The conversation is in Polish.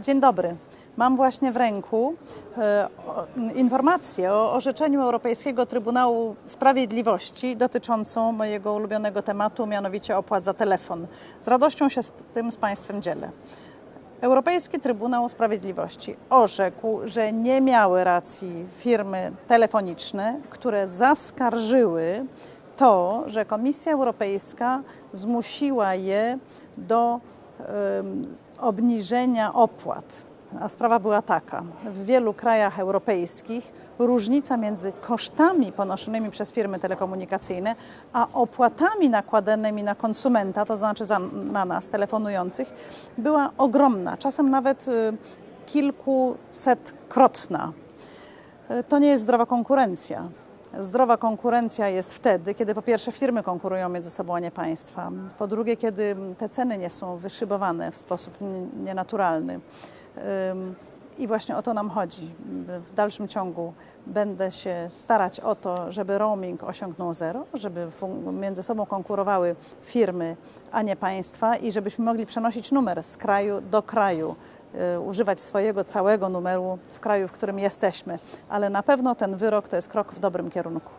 Dzień dobry. Mam właśnie w ręku e, informację o orzeczeniu Europejskiego Trybunału Sprawiedliwości dotyczącą mojego ulubionego tematu, mianowicie opłat za telefon. Z radością się z tym z Państwem dzielę. Europejski Trybunał Sprawiedliwości orzekł, że nie miały racji firmy telefoniczne, które zaskarżyły to, że Komisja Europejska zmusiła je do obniżenia opłat. A sprawa była taka: w wielu krajach europejskich różnica między kosztami ponoszonymi przez firmy telekomunikacyjne, a opłatami nakładanymi na konsumenta, to znaczy na nas, telefonujących, była ogromna, czasem nawet y, kilkusetkrotna. Y, To nie jest zdrowa konkurencja. Zdrowa konkurencja jest wtedy, kiedy po pierwsze firmy konkurują między sobą, a nie państwa. Po drugie, kiedy te ceny nie są wyszybowane w sposób nienaturalny. I właśnie o to nam chodzi. W dalszym ciągu będę się starać o to, żeby roaming osiągnął zero, żeby między sobą konkurowały firmy, a nie państwa i żebyśmy mogli przenosić numer z kraju do kraju, używać swojego całego numeru w kraju, w którym jesteśmy. Ale na pewno ten wyrok to jest krok w dobrym kierunku.